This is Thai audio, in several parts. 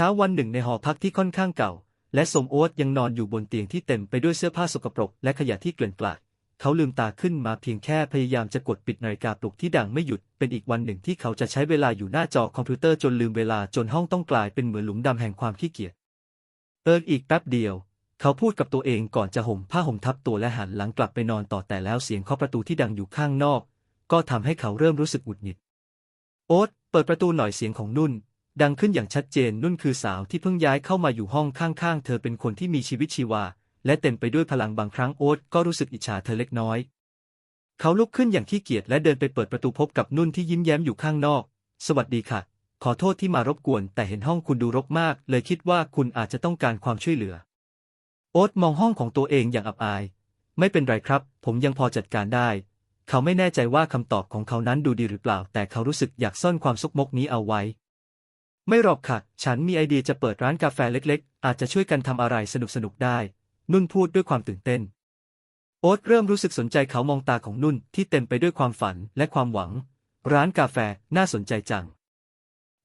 ช้าวันหนึ่งในหอพักที่ค่อนข้างเก่า และสมโอ๊ตยังนอนอยู่บนเตียงที่เต็มไปด้วยเสื้อผ้าสกปรกและขยะที่เกลื่อนกลาดเขาลืมตาขึ้นมาเพียงแค่พยายามจะกดปิดนาฬิกาปลุกที่ดังไม่หยุด เป็นอีกวันหนึ่งที่เขาจะใช้เวลาอยู่หน้าจอคอมพิวเตอร์จนลืมเวลาจนห้องต้องกลายเป็นเหมือนหลุมดำแห่งความขี้เกียจเอิกอีกแป๊บเดียว เขาพูดกับตัวเองก่อนจะห่มผ้าห่มทับตัวและหันหลังกลับไปนอนต่อแต่แล้วเสียงเคาะประตูที่ดังอยู่ข้างนอก ก็ทำให้เขาเริ่มรู้สึกหงุดหงิด โอ๊ตเปิดประตูหน่อยเสียงของนุ่น ดังขึ้นอย่างชัดเจนนุ่นคือสาวที่เพิ่งย้ายเข้ามาอยู่ห้องข้างๆ เธอเป็นคนที่มีชีวิตชีวา และเต็มไปด้วยพลังบางครั้งโอ๊ตก็รู้สึกอิจฉาเธอเล็กน้อย เขาลุกขึ้นอย่างขี้เกียจและเดินไปเปิดประตูพบกับนุ่นที่ยิ้มแย้มอยู่ข้างนอก สวัสดีค่ะ ขอโทษที่มารบกวน แต่เห็นห้องคุณดูรกมาก เลยคิดว่าคุณอาจจะต้องการความช่วยเหลือ โอ๊ตมองห้องของตัวเองอย่างอับอาย ไม่เป็นไรครับ ผมยังพอจัดการได้ เขาไม่แน่ใจว่าคำตอบของเขานั้นดูดีหรือเปล่า แต่เขารู้สึกอยากซ่อนความซุกมกนี้เอาไว้ ไม่หรอกค่ะ ฉันมีไอเดียจะเปิดร้านกาแฟเล็กๆ อาจจะช่วยกันทำอะไรสนุกๆ ได้ นุ่นพูดด้วยความตื่นเต้น โอ๊ตเริ่มรู้สึกสนใจเขามองตาของนุ่นที่เต็มไปด้วยความฝันและความหวัง ร้านกาแฟน่าสนใจจัง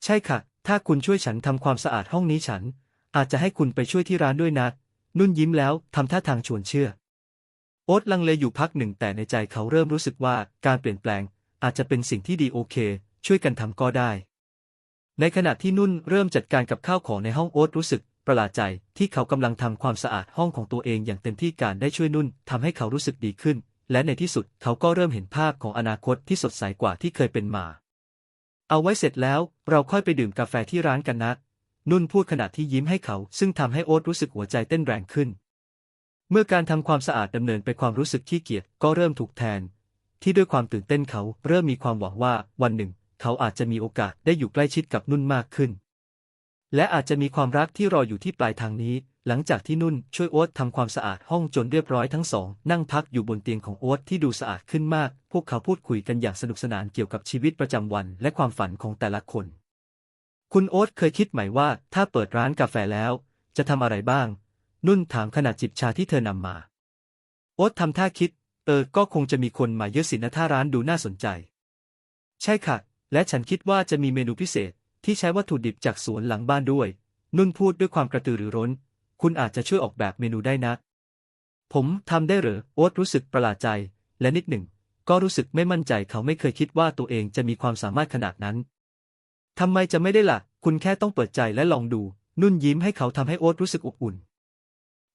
ใช่ค่ะ ถ้าคุณช่วยฉันทำความสะอาดห้องนี้ฉัน อาจจะให้คุณไปช่วยที่ร้านด้วยนะ นุ่นยิ้มแล้วทำท่าทางชวนเชื่อ โอ๊ตลังเลอยู่พักหนึ่งแต่ในใจเขาเริ่มรู้สึกว่าการเปลี่ยนแปลง อาจจะเป็นสิ่งที่ดีโอเค ช่วยกันทำก็ได้ ในขณะที่นุ่นเริ่มจัดการกับข้าวของในห้องโอ๊ตรู้สึกประหลาดใจที่เขากำลังทำความสะอาดห้องของตัวเองอย่างเต็มที่การได้ช่วยนุ่นทำให้เขารู้สึกดีขึ้น และในที่สุดเขาก็เริ่มเห็นภาพของอนาคตที่สดใสกว่าที่เคยเป็นมา เอาไว้เสร็จแล้วเราค่อยไปดื่มกาแฟที่ร้านกันนะ นุ่นพูดขณะที่ยิ้มให้เขา ซึ่งทำให้โอ๊ตรู้สึกหัวใจเต้นแรงขึ้น เมื่อการทำความสะอาดดำเนินไปความรู้สึกขี้เกียจก็เริ่มถูกแทน ที่ด้วยความตื่นเต้นเขาเริ่มมีความหวังว่าวันหนึ่ง เขาอาจจะมีโอกาสได้อยู่ใกล้ชิดกับนุ่นมากขึ้น และอาจจะมีความรักที่รออยู่ที่ปลายทางนี้ หลังจากที่นุ่นช่วยโอ๊ตทำความสะอาดห้องจนเรียบร้อยทั้งสอง นั่งพักอยู่บนเตียงของโอ๊ตที่ดูสะอาดขึ้นมาก พวกเขาพูดคุยกันอย่างสนุกสนานเกี่ยวกับชีวิตประจำวันและความฝันของแต่ละคน คุณโอ๊ตเคยคิดไหมว่า ถ้าเปิดร้านกาแฟแล้ว จะทำอะไรบ้าง นุ่นถามขณะจิบชาที่เธอนำมา โอ๊ตทำท่าคิด เออ ก็คงจะมีคนมาเยอะสินะถ้าร้านดูน่าสนใจ ใช่ค่ะ และฉันคิดว่าจะมีเมนูพิเศษที่ใช้วัตถุดิบจากสวนหลังบ้านด้วย นุ่นพูดด้วยความกระตือรือร้น คุณอาจจะช่วยออกแบบเมนูได้นะ ผมทำได้หรือโอ๊ตรู้สึกประหลาดใจ และนิดหนึ่ง ก็รู้สึกไม่มั่นใจเขาไม่เคยคิดว่าตัวเองจะมีความสามารถขนาดนั้นทำไมจะไม่ได้ล่ะ คุณแค่ต้องเปิดใจและลองดู นุ่นยิ้มให้เขาทำให้โอ๊ตรู้สึกอบอุ่น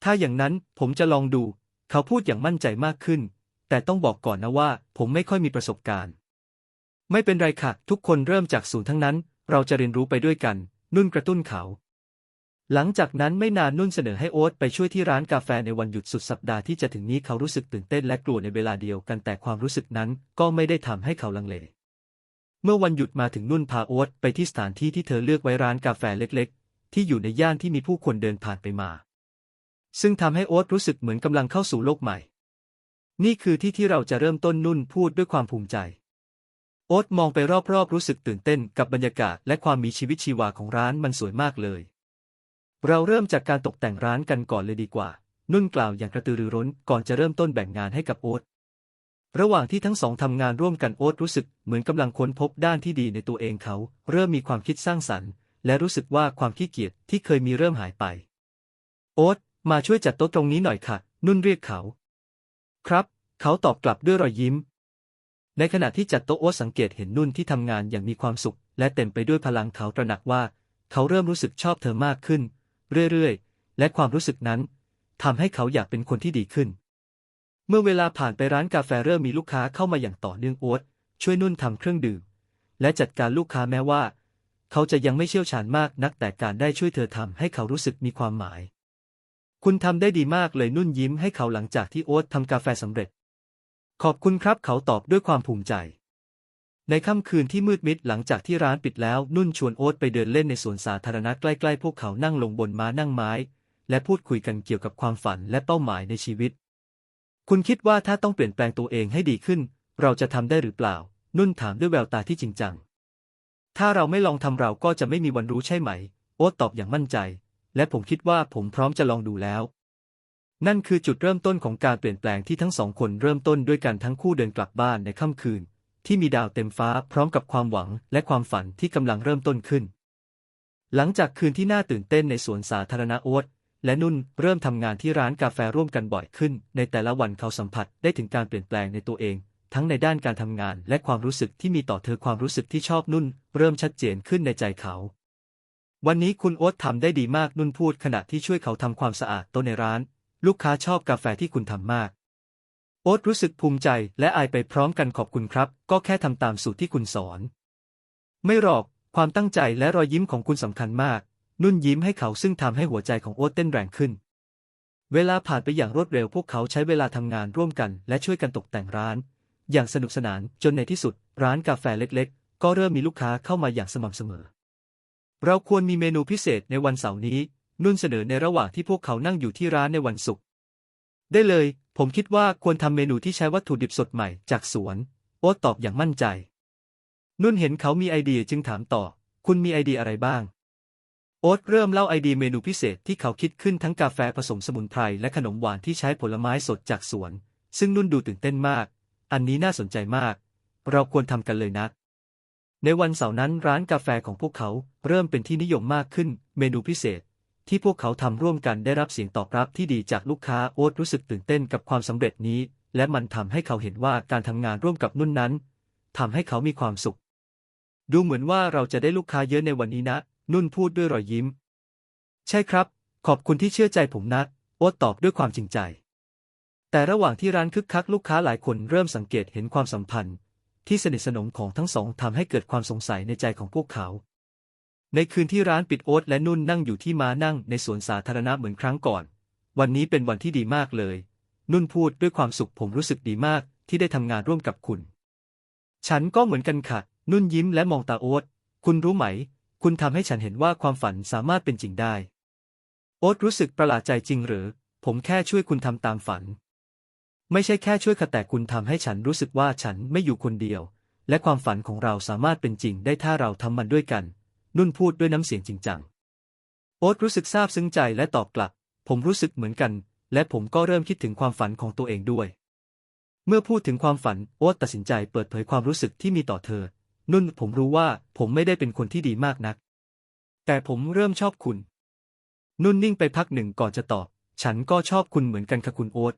ถ้าอย่างนั้นผมจะลองดู เขาพูดอย่างมั่นใจมากขึ้น แต่ต้องบอกก่อนนะว่า ผมไม่ค่อยมีประสบการณ์ ไม่เป็นไรค่ะ ทุกคนเริ่มจากศูนย์ทั้งนั้น เราจะเรียนรู้ไปด้วยกัน นุ่นกระตุ้นเขา หลังจากนั้นไม่นานนุ่นเสนอให้โอ๊ตไปช่วยที่ร้านกาแฟในวันหยุดสุดสัปดาห์ที่จะถึงนี้เขารู้สึกตื่นเต้นและกลัวในเวลาเดียวกันแต่ความรู้สึกนั้นก็ไม่ได้ทำให้เขาลังเล เมื่อวันหยุดมาถึงนุ่นพาโอ๊ตไปที่สถานที่ที่เธอเลือกไว้ร้านกาแฟเล็ก ๆ ที่อยู่ในย่านที่มีผู้คนเดินผ่านไปมา ซึ่งทำให้โอ๊ตรู้สึกเหมือนกำลังเข้าสู่โลกใหม่ นี่คือที่ที่เราจะเริ่มต้นนุ่นพูดด้วยความภูมิใจ โอ๊ตมองไปรอบๆ รู้สึกตื่นเต้นกับบรรยากาศและความมีชีวิตชีวาของร้านมันสวยมากเลย เราเริ่มจากการตกแต่งร้านกันก่อนเลยดีกว่า นุ่นกล่าวอย่างกระตือรือร้นก่อนจะเริ่มต้นแบ่งงานให้กับโอ๊ต ระหว่างที่ทั้งสองทำงานร่วมกันโอ๊ตรู้สึกเหมือนกำลังค้นพบด้านที่ดีในตัวเองเขา เริ่มมีความคิดสร้างสรรค์ และรู้สึกว่าความขี้เกียจที่เคยมีเริ่มหายไป โอ๊ตมาช่วยจัดโต๊ะตรงนี้หน่อยค่ะ นุ่นเรียกเขา ครับ เขาตอบกลับด้วยรอยยิ้ม ในขณะที่จัดโต๊ะโอ๊ตสังเกตเห็นนุ่นที่ทำงานอย่างมีความสุข และเต็มไปด้วยพลังเขาตระหนักว่า เขาเริ่มรู้สึกชอบเธอมากขึ้น เรื่อยๆ และความรู้สึกนั้นทำให้เขาอยากเป็นคนที่ดีขึ้น เมื่อเวลาผ่านไปร้านกาแฟเริ่มมีลูกค้าเข้ามาอย่างต่อเนื่องโอ๊ตช่วยนุ่นทำเครื่องดื่ม และจัดการลูกค้าแม้ว่า เขาจะยังไม่เชี่ยวชาญมากนักแต่การได้ช่วยเธอทำให้เขารู้สึกมีความหมาย คุณทำได้ดีมากเลยนุ่นยิ้มให้เขาหลังจากที่โอ๊ตทำกาแฟสำเร็จ ขอบคุณครับเขาตอบด้วยความภูมิใจ ในค่ำคืนที่มืดมิดหลังจากที่ร้านปิดแล้ว นุ่นชวนโอ๊ตไปเดินเล่นในสวนสาธารณะใกล้ๆ พวกเขานั่งลงบนม้านั่งไม้ และพูดคุยกันเกี่ยวกับความฝันและเป้าหมายในชีวิต คุณคิดว่าถ้าต้องเปลี่ยนแปลงตัวเองให้ดีขึ้น เราจะทำได้หรือเปล่า นุ่นถามด้วยแววตาที่จริงจัง ถ้าเราไม่ลองทำเราก็จะไม่มีวันรู้ใช่ไหม โอ๊ตตอบอย่างมั่นใจ และผมคิดว่าผมพร้อมจะลองดูแล้ว นั่นคือจุดเริ่มต้นของการเปลี่ยนแปลงที่ทั้งสองคนเริ่มต้นด้วยกันทั้งคู่เดินกลับบ้านในค่ำคืน ที่มีดาวเต็มฟ้าพร้อมกับความหวังและความฝันที่กำลังเริ่มต้นขึ้น หลังจากคืนที่น่าตื่นเต้นในสวนสาธารณะโอ๊ตและนุ่นเริ่มทำงานที่ร้านกาแฟร่วมกันบ่อยขึ้น ในแต่ละวันเขาสัมผัสได้ถึงการเปลี่ยนแปลงในตัวเอง ทั้งในด้านการทำงานและความรู้สึกที่มีต่อเธอความรู้สึกที่ชอบนุ่น เริ่มชัดเจนขึ้นในใจเขาวันนี้คุณโอ๊ตทำได้ดีมากนุ่นพูดขณะที่ช่วยเขาทำความสะอาดโต๊ะในร้าน ลูกค้าชอบกาแฟที่คุณทำมาก โอ๊ตรู้สึกภูมิใจและอายไปพร้อมกันขอบคุณครับ ก็แค่ทำตามสูตรที่คุณสอน ไม่หรอก ความตั้งใจและรอยยิ้มของคุณสำคัญมาก นุ่นยิ้มให้เขาซึ่งทำให้หัวใจของโอ๊ตเต้นแรงขึ้น เวลาผ่านไปอย่างรวดเร็วพวกเขาใช้เวลาทำงานร่วมกัน และช่วยกันตกแต่งร้าน อย่างสนุกสนานจนในที่สุด ร้านกาแฟเล็ก ๆ ก็เริ่มมีลูกค้าเข้ามาอย่างสม่ำเสมอ เราควรมีเมนูพิเศษในวันเสาร์นี้ นุ่นเสนอในระหว่างที่พวกเขานั่งอยู่ที่ร้านในวันศุกร์ได้เลย ผมคิดว่าควรทำเมนูที่ใช้วัตถุดิบสดใหม่จากสวน โอ๊ตตอบอย่างมั่นใจ นุ่นเห็นเขามีไอเดียจึงถามต่อ คุณมีไอเดียอะไรบ้าง โอ๊ตเริ่มเล่าไอเดียเมนูพิเศษที่เขาคิดขึ้นทั้งกาแฟผสมสมุนไพรและขนมหวานที่ใช้ผลไม้สดจากสวน ซึ่งนุ่นดูตื่นเต้นมาก อันนี้น่าสนใจมาก เราควรทำกันเลยนะในวันเสาร์นั้นร้านกาแฟของพวกเขาเริ่มเป็นที่นิยมมากขึ้น เมนูพิเศษ ที่พวกเขาทำร่วมกันได้รับเสียงตอบรับที่ดีจากลูกค้าโอ๊ตรู้สึกตื่นเต้นกับความสำเร็จนี้ และมันทำให้เขาเห็นว่าการทำงานร่วมกับนุ่นนั้นทำให้เขามีความสุข ดูเหมือนว่าเราจะได้ลูกค้าเยอะในวันนี้นะ นุ่นพูดด้วยรอยยิ้ม ใช่ครับ ขอบคุณที่เชื่อใจผมนะโอ๊ตตอบด้วยความจริงใจ แต่ระหว่างที่ร้านคึกคักลูกค้าหลายคนเริ่มสังเกตเห็นความสัมพันธ์ ที่สนิทสนมของทั้งสองทำให้เกิดความสงสัยในใจของพวกเขา ในคืนที่ร้านปิดโอ๊ตและนุ่นนั่งอยู่ที่ม้านั่งในสวนสาธารณะเหมือนครั้งก่อน วันนี้เป็นวันที่ดีมากเลย นุ่นพูดด้วยความสุขผมรู้สึกดีมากที่ได้ทำงานร่วมกับคุณ ฉันก็เหมือนกันค่ะ นุ่นยิ้มและมองตาโอ๊ตคุณรู้ไหม คุณทำให้ฉันเห็นว่าความฝันสามารถเป็นจริงได้ โอ๊ตรู้สึกประหลาดใจจริงหรือ ผมแค่ช่วยคุณทำตามฝัน ไม่ใช่แค่ช่วยค่ะแต่คุณทำให้ฉันรู้สึกว่าฉันไม่อยู่คนเดียว และความฝันของเราสามารถเป็นจริงได้ถ้าเราทำมันด้วยกัน นุ่นพูดด้วยน้ำเสียงจริงจัง โอ๊ตรู้สึกซาบซึ้งใจและตอบกลับ ผมรู้สึกเหมือนกัน และผมก็เริ่มคิดถึงความฝันของตัวเองด้วย เมื่อพูดถึงความฝัน โอ๊ตตัดสินใจเปิดเผยความรู้สึกที่มีต่อเธอ นุ่นผมรู้ว่าผมไม่ได้เป็นคนที่ดีมากนัก แต่ผมเริ่มชอบคุณ นุ่นนิ่งไปพักหนึ่งก่อนจะตอบ ฉันก็ชอบคุณเหมือนกันค่ะคุณโอ๊ต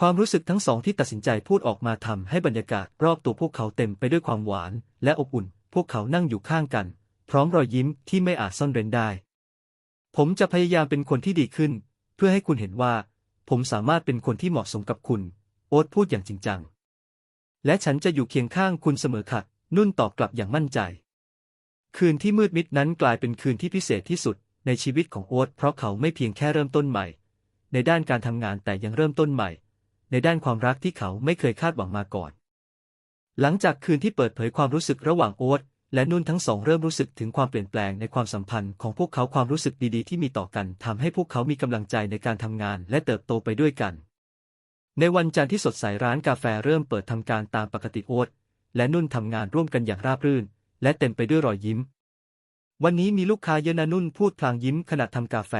ความรู้สึกทั้งสองที่ตัดสินใจพูดออกมาทำให้บรรยากาศรอบตัวพวกเขาเต็มไปด้วยความหวานและอบอุ่น พวกเขานั่งอยู่ข้างกัน พร้อมรอยยิ้มที่ไม่อาจซ่อนเร้นได้ ผมจะพยายามเป็นคนที่ดีขึ้น เพื่อให้คุณเห็นว่า ผมสามารถเป็นคนที่เหมาะสมกับคุณ โอ๊ตพูดอย่างจริงจัง และฉันจะอยู่เคียงข้างคุณเสมอค่ะ นุ่นตอบกลับอย่างมั่นใจ คืนที่มืดมิดนั้นกลายเป็นคืนที่พิเศษที่สุดในชีวิตของโอ๊ตเพราะเขาไม่เพียงแค่เริ่มต้นใหม่ ในด้านการทำงานแต่ยังเริ่มต้นใหม่ ในด้านความรักที่เขาไม่เคยคาดหวังมาก่อน หลังจากคืนที่เปิดเผยความรู้สึกระหว่างโอ๊ต และนุ่นทั้งสองเริ่มรู้สึกถึงความเปลี่ยนแปลงในความสัมพันธ์ของพวกเขาความรู้สึกดีๆ ที่มีต่อกันทำให้พวกเขามีกำลังใจในการทำงานและเติบโตไปด้วยกัน ในวันจันทร์ที่สดใสร้านกาแฟเริ่มเปิดทำการตามปกติโอ๊ตและนุ่นทำงานร่วมกันอย่างราบรื่น และเต็มไปด้วยรอยยิ้ม วันนี้มีลูกค้าเยอะนะนุ่นพูดพลางยิ้มขณะทำกาแฟ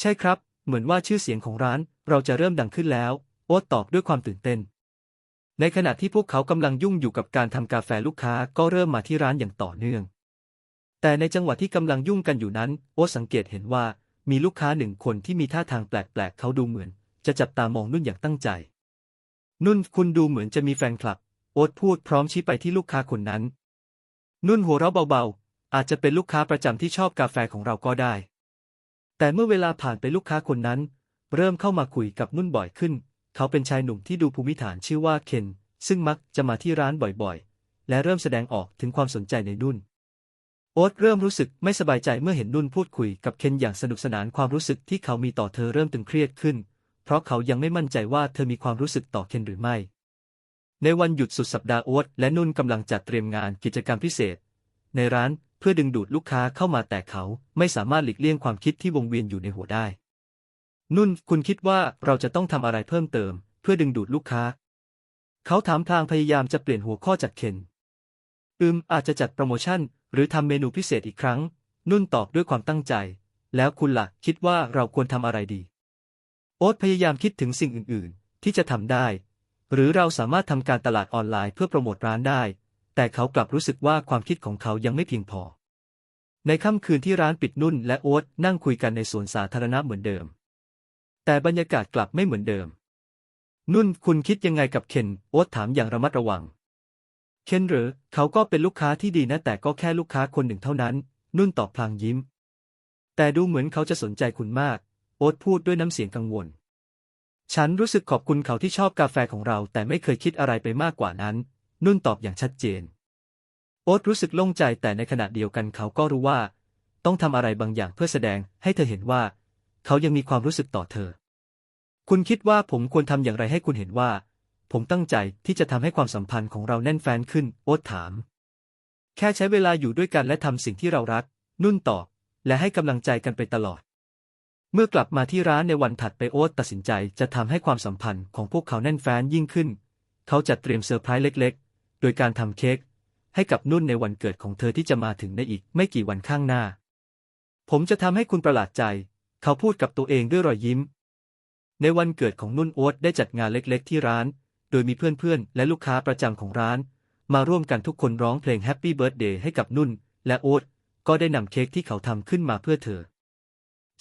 ใช่ครับ เหมือนว่าชื่อเสียงของร้านเราจะเริ่มดังขึ้นแล้ว โอ๊ตตอบด้วยความตื่นเต้น ในขณะที่พวกเขากำลังยุ่งอยู่กับการทำกาแฟลูกค้าก็เริ่มมาที่ร้านอย่างต่อเนื่อง แต่ในจังหวะที่กำลังยุ่งกันอยู่นั้น โอสังเกตเห็นว่ามีลูกค้าหนึ่งคนที่มีท่าทางแปลกๆ เขาดูเหมือน จะจับตามองนุ่นอย่างตั้งใจ นุ่นคุณดูเหมือนจะมีแฟนคลับ โอ๊ตพูดพร้อมชี้ไปที่ลูกค้าคนนั้น นุ่นหัวเราะเบาๆ อาจจะเป็นลูกค้าประจำที่ชอบกาแฟของเราก็ได้ แต่เมื่อเวลาผ่านไปลูกค้าคนนั้น เริ่มเข้ามาคุยกับนุ่นบ่อยขึ้น เขาเป็นชายหนุ่มที่ดูภูมิฐานชื่อว่าเคน ซึ่งมักจะมาที่ร้านบ่อยๆ และเริ่มแสดงออกถึงความสนใจในนุ่น โอ๊ตเริ่มรู้สึกไม่สบายใจเมื่อเห็นนุ่นพูดคุยกับเคนอย่างสนุกสนานความรู้สึกที่เขามีต่อเธอเริ่มตึงเครียดขึ้น เพราะเขายังไม่มั่นใจว่าเธอมีความรู้สึกต่อเคนหรือไม่ ในวันหยุดสุดสัปดาห์โอ๊ตและนุ่นกำลังจัดเตรียมงานกิจกรรมพิเศษ ในร้านเพื่อดึงดูดลูกค้าเข้ามาแต่เขาไม่สามารถหลีกเลี่ยงความคิดที่วงเวียนอยู่ในหัวได้ นุ่น คุณคิดว่าเราจะต้องทำอะไรเพิ่มเติม เพื่อดึงดูดลูกค้า เขาถามพลางพยายามจะเปลี่ยนหัวข้อจากเคนอืม อาจจะจัดโปรโมชั่น หรือทำเมนูพิเศษอีกครั้ง นุ่นตอบด้วยความตั้งใจ แล้วคุณล่ะ คิดว่าเราควรทำอะไรดี โอ๊ตพยายามคิดถึงสิ่งอื่น ๆ ที่จะทำได้ หรือเราสามารถทำการตลาดออนไลน์เพื่อโปรโมทร้านได้ แต่เขากลับรู้สึกว่าความคิดของเขายังไม่เพียงพอ ในค่ำคืนที่ร้านปิดนุ่น และโอ๊ตนั่งคุยกันในสวนสาธารณะเหมือนเดิม แต่บรรยากาศกลับไม่เหมือนเดิม นุ่นคุณคิดยังไงกับเคนโอ๊ตถามอย่างระมัดระวัง เคนหรือ เขาก็เป็นลูกค้าที่ดีนะแต่ก็แค่ลูกค้าคนหนึ่งเท่านั้น นุ่นตอบพลางยิ้ม แต่ดูเหมือนเขาจะสนใจคุณมาก โอ๊ตพูดด้วยน้ำเสียงกังวล ฉันรู้สึกขอบคุณเขาที่ชอบกาแฟของเรา แต่ไม่เคยคิดอะไรไปมากกว่านั้น นุ่นตอบอย่างชัดเจน โอ๊ตรู้สึกโล่งใจแต่ในขณะเดียวกันเขาก็รู้ว่า ต้องทำอะไรบางอย่างเพื่อแสดงให้เธอเห็นว่า เขายังมีความรู้สึกต่อเธอ คุณคิดว่าผมควรทำอย่างไรให้คุณเห็นว่า ผมตั้งใจที่จะทำให้ความสัมพันธ์ของเราแน่นแฟ้นขึ้น โอ๊ตถาม แค่ใช้เวลาอยู่ด้วยกันและทำสิ่งที่เรารัก นุ่นตอบ และให้กำลังใจกันไปตลอด เมื่อกลับมาที่ร้านในวันถัดไปโอ๊ตตัดสินใจจะทำให้ความสัมพันธ์ของพวกเขาแน่นแฟ้นยิ่งขึ้น เขาจัดเตรียมเซอร์ไพรส์เล็ก ๆ โดยการทำเค้กให้กับนุ่นในวันเกิดของเธอที่จะมาถึงในอีกไม่กี่วันข้างหน้า ผมจะทำให้คุณประหลาดใจ เขาพูดกับตัวเองด้วยรอยยิ้ม ในวันเกิดของนุ่นโอ๊ตได้จัดงานเล็กๆ ที่ร้าน โดยมีเพื่อนๆ และลูกค้าประจำของร้าน มาร่วมกันทุกคนร้องเพลงแฮปปี้เบิร์ a เดย์ให้กับนุ่น และโอ๊ตก็ได้นำเค้กที่เขาทำขึ้นมาเพื่อเธอ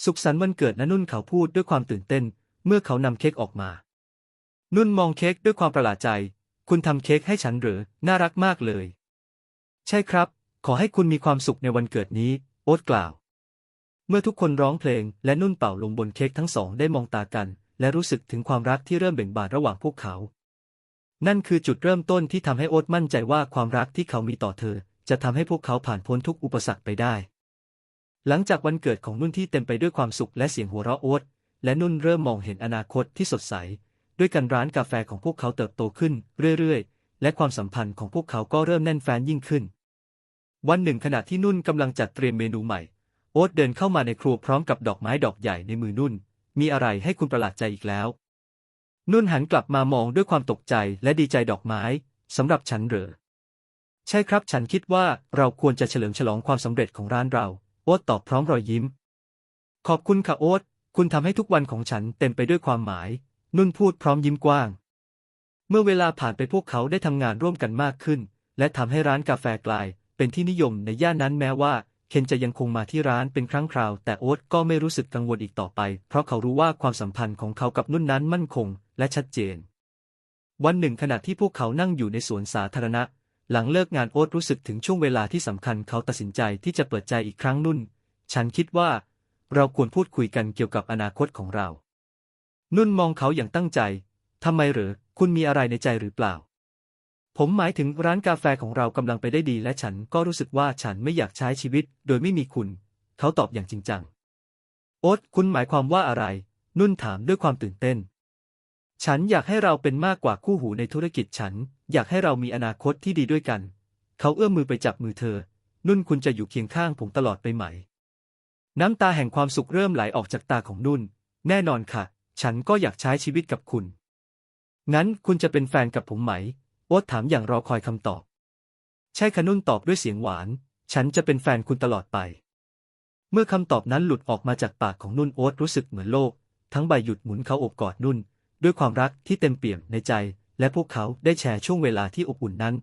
สุขสันต์วันเกิดนะนุ่นเขาพูดด้วยความตื่นเต้น เมื่อเขานำเค้กออกมา นุ่นมองเค้กด้วยความประหลาดใจ คุณทำเค้กให้ฉันเหรอน่ารักมากเลย ใช่ครับ ขอให้คุณมีความสุขในวันเกิดนี้ โอ๊ตกล่าว เมื่อทุกคนร้องเพลงและนุ่นเป่าลงบนเค้กทั้งสองได้มองตากัน และรู้สึกถึงความรักที่เริ่มเบ่งบานระหว่างพวกเขา นั่นคือจุดเริ่มต้นที่ทำให้โอ๊ตมั่นใจว่าความรักที่เขามีต่อเธอ จะทำให้พวกเขาผ่านพ้นทุกอุปสรรคไปได้ หลังจากวันเกิดของนุ่นที่เต็มไปด้วยความสุขและเสียงหัวเราะโอ๊ตและนุ่นเริ่มมองเห็นอนาคตที่สดใส ด้วยกันร้านกาแฟของพวกเขาเติบโตขึ้นเรื่อยๆ และความสัมพันธ์ของพวกเขาก็เริ่มแน่นแฟ้นยิ่งขึ้น วันหนึ่งขณะที่นุ่นกำลังจัดเตรียมเมนูใหม่ โอ๊ตเดินเข้ามาในครัวพร้อมกับดอกไม้ดอกใหญ่ในมือนุ่น มีอะไรให้คุณประหลาดใจอีกแล้ว นุ่นหันกลับมามองด้วยความตกใจและดีใจดอกไม้สำหรับฉันเหรอ ใช่ครับฉันคิดว่าเราควรจะเฉลิมฉลองความสำเร็จของร้านเรา โอ๊ตตอบพร้อมรอยยิ้ม ขอบคุณค่ะโอ๊ตคุณทำให้ทุกวันของฉันเต็มไปด้วยความหมาย นุ่นพูดพร้อมยิ้มกว้าง เมื่อเวลาผ่านไปพวกเขาได้ทำงานร่วมกันมากขึ้น และทำให้ร้านกาแฟกลาย เป็นที่นิยมในย่านนั้นแม้ว่า คนจะยังคงมาที่ร้านเป็นครั้งคราว แต่โอ๊ตก็ไม่รู้สึกกังวลอีกต่อไป เพราะเขารู้ว่าความสัมพันธ์ของเขากับนุ่นนั้นมั่นคง และชัดเจน วันหนึ่งขณะที่พวกเขานั่งอยู่ในสวนสาธารณะ หลังเลิกงานโอ๊ตรู้สึกถึงช่วงเวลาที่สำคัญเขาตัดสินใจที่จะเปิดใจอีกครั้งนุ่น ฉันคิดว่า เราควรพูดคุยกันเกี่ยวกับอนาคตของเรา นุ่นมองเขาอย่างตั้งใจทำไมหรือคุณมีอะไรในใจหรือเปล่า ผมหมายถึงร้านกาแฟของเรากำลังไปได้ดีและฉันก็รู้สึกว่าฉันไม่อยากใช้ชีวิตโดยไม่มีคุณ เขาตอบอย่างจริงจัง โอ๊ตคุณหมายความว่าอะไร นุ่นถามด้วยความตื่นเต้น ฉันอยากให้เราเป็นมากกว่าคู่หูในธุรกิจฉัน อยากให้เรามีอนาคตที่ดีด้วยกัน เขาเอื้อมมือไปจับมือเธอ นุ่นคุณจะอยู่เคียงข้างผมตลอดไปไหม น้ำตาแห่งความสุขเริ่มไหลออกจากตาของนุ่น แน่นอนค่ะ ฉันก็อยากใช้ชีวิตกับคุณ งั้นคุณจะเป็นแฟนกับผมไหม โอ๊ตถามอย่างรอคอยคำตอบ ใช่ค่ะนุ่นตอบด้วยเสียงหวาน ฉันจะเป็นแฟนคุณตลอดไป เมื่อคำตอบนั้นหลุดออกมาจากปากของนุ่นโอ๊ตรู้สึกเหมือนโลก ทั้งใบหยุดหมุนเขาอบกอดนุ่น ด้วยความรักที่เต็มเปี่ยมในใจ และพวกเขาได้แชร์ช่วงเวลาที่อบอุ่นนั้น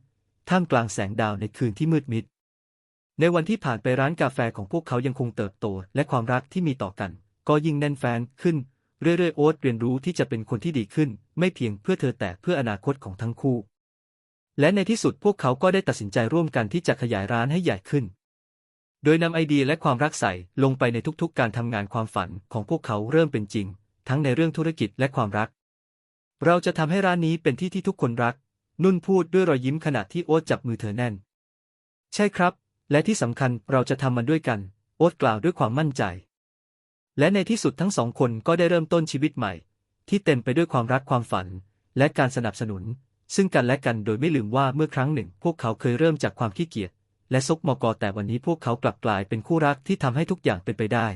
ท่ามกลางแสงดาวในคืนที่มืดมิด ในวันที่ผ่านไปร้านกาแฟของพวกเขายังคงเติบโต และความรักที่มีต่อกัน ก็ยิ่งแน่นแฟ้นขึ้นเรื่อยๆโอ๊ตเรียนรู้ที่จะเป็นคนที่ดีขึ้น ไม่เพียงเพื่อเธอแต่เพื่ออนาคตของทั้งคู่ และในที่สุดพวกเขาก็ได้ตัดสินใจร่วมกันที่จะขยายร้านให้ใหญ่ขึ้น โดยนำไอเดียและความรักใส่ลงไปในทุกๆ การทำงานความฝันของพวกเขาเริ่มเป็นจริง ทั้งในเรื่องธุรกิจและความรัก เราจะทำให้ร้านนี้เป็นที่ที่ทุกคนรัก นุ่นพูดด้วยรอยยิ้มขณะที่โอ๊ตจับมือเธอแน่น ใช่ครับ และที่สำคัญเราจะทำมันด้วยกัน โอ๊ตกล่าวด้วยความมั่นใจ และในที่สุดทั้งสองคนก็ได้เริ่มต้นชีวิตใหม่ ที่เต็มไปด้วยความรักความฝัน และการสนับสนุน ซึ่งกันและกันโดยไม่ลืมว่าเมื่อครั้งหนึ่ง พวกเขาเคยเริ่มจากความขี้เกียจและซกมกแต่วันนี้พวกเขากลับกลายเป็นคู่รักที่ทำให้ทุกอย่างเป็นไปได้